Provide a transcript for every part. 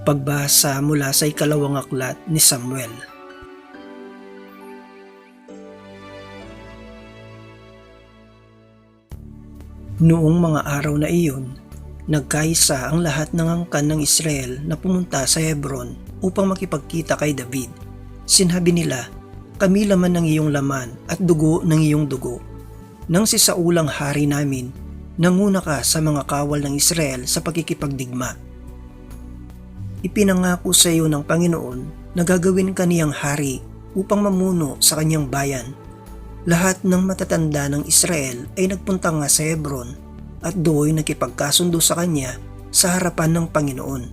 Pagbasa mula sa ikalawang aklat ni Samuel. Noong mga araw na iyon, nagkaisa ang lahat ng angkan ng Israel na pumunta sa Hebron upang makipagkita kay David. Sinabi nila, kami laman ng iyong laman at dugo ng iyong dugo. Nang si Saulang hari namin, nanguna ka sa mga kawal ng Israel sa pagkikipagdigma. Ipinangako sa iyo ng Panginoon na gagawin ka niyang hari upang mamuno sa kanyang bayan. Lahat ng matatanda ng Israel ay nagpunta nga sa Hebron at doon nakipagkasundo sa kanya sa harapan ng Panginoon.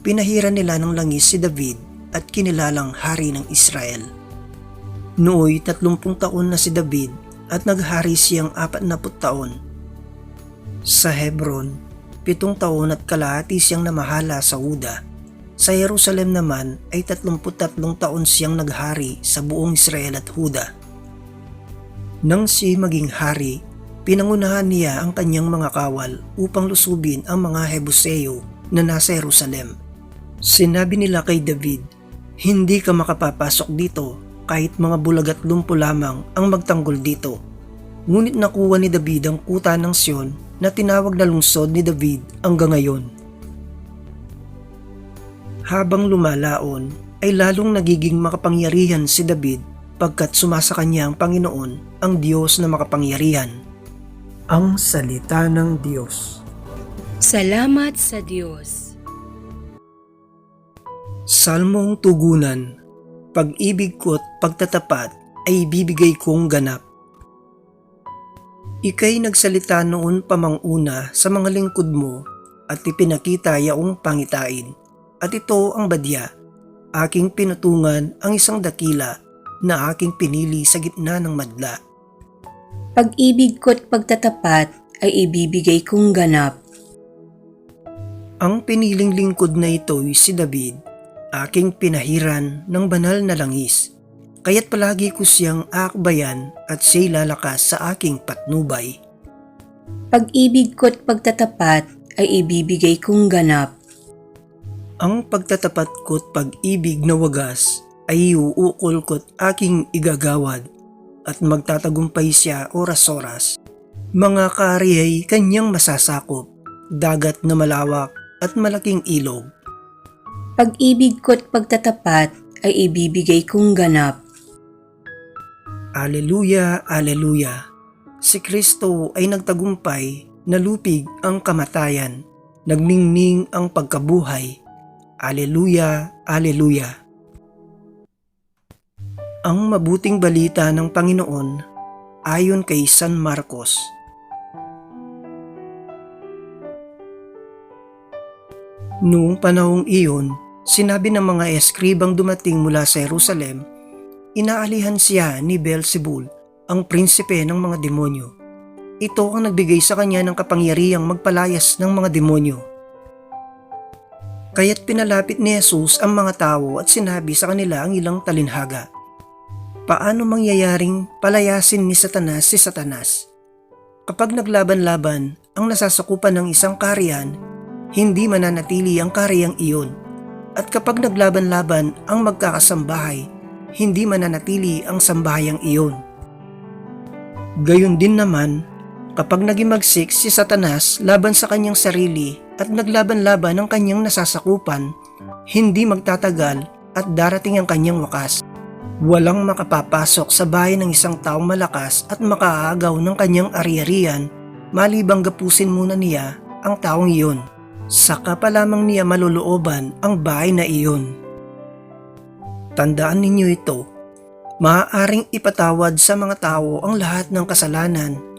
Pinahiran nila ng langis si David at kinilalang hari ng Israel. Nooy tatlumpung taon na si David at naghari siyang apat na taon. Sa Hebron, pitong taon at kalahati siyang namahala sa Huda. Sa Jerusalem naman ay 33 taon siyang naghari sa buong Israel at Huda. Nang si maging hari, pinangunahan niya ang kanyang mga kawal upang lusubin ang mga Hebuseo na nasa Jerusalem. Sinabi nila kay David, Hindi ka makapapasok dito kahit mga bulag at lumpo lamang ang magtanggol dito. Ngunit nakuha ni David ang kuta ng Sion na tinawag na lungsod ni David hanggang ngayon. Habang lumalaon ay lalong nagiging makapangyarihan si David pagkat sumasa kanya ang Panginoon, ang Diyos na makapangyarihan. Ang Salita ng Diyos Salamat sa Diyos. Salmong Tugunan Pag-ibig ko't pagtatapat ay ibibigay kong ganap. Ika'y nagsalita noon pamanguna sa mga lingkod mo at ipinakita yaong pangitain. At ito ang badya, aking pinutungan ang isang dakila na aking pinili sa gitna ng madla. Pag-ibig ko't pagtatapat ay ibibigay kong ganap. Ang piniling lingkod na ito'y si David, aking pinahiran ng banal na langis. Kaya't palagi ko siyang akbayan at siya'y lalakas sa aking patnubay. Pag-ibig ko't pagtatapat ay ibibigay kong ganap. Ang pagtatapat ko't pag-ibig na wagas ay iuukol ko't aking igagawad at magtatagumpay siya oras-oras. Mga kari ay kanyang masasakop, dagat na malawak at malaking ilog. Pag-ibig ko't pagtatapat ay ibibigay kong ganap. Aleluya, aleluya. Si Kristo ay nagtagumpay, nalupig ang kamatayan, nagmingning ang pagkabuhay. Aleluya, aleluya. Ang mabuting balita ng Panginoon ayon kay San Marcos. Noong panahong iyon, sinabi ng mga eskribang dumating mula sa Jerusalem Inaalihan siya ni Beelzebul, ang prinsipe ng mga demonyo. Ito ang nagbigay sa kanya ng kapangyarihang magpalayas ng mga demonyo. Kaya't pinalapit ni Jesus ang mga tao at sinabi sa kanila ang ilang talinhaga. Paano mangyayaring palayasin ni Satanas si Satanas? Kapag naglaban-laban ang nasasakupan ng isang kariyan, hindi mananatili ang kariyang iyon. At kapag naglaban-laban ang magkakasambahay, hindi mananatili ang sambahayang iyon. Gayon din naman, kapag naging magsik si Satanas laban sa kanyang sarili at naglaban-laban ang kanyang nasasakupan, hindi magtatagal at darating ang kanyang wakas. Walang makapapasok sa bahay ng isang taong malakas at makaagaw ng kanyang ari-arian malibang gapusin muna niya ang taong iyon. Saka pa lamang niya malulooban ang bahay na iyon. Tandaan ninyo ito, maaaring ipatawad sa mga tao ang lahat ng kasalanan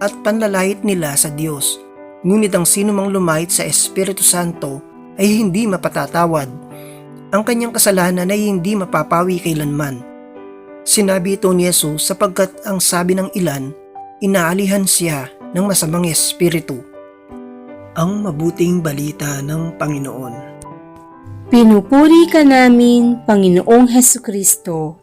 at panlalait nila sa Diyos. Ngunit ang sino mang lumait sa Espiritu Santo ay hindi mapatatawad. Ang kanyang kasalanan ay hindi mapapawi kailanman. Sinabi ito ni Jesus sapagkat ang sabi ng ilan, inaalihan siya ng masamang espiritu. Ang mabuting balita ng Panginoon. Pinupuri ka namin, Panginoong Heso Kristo.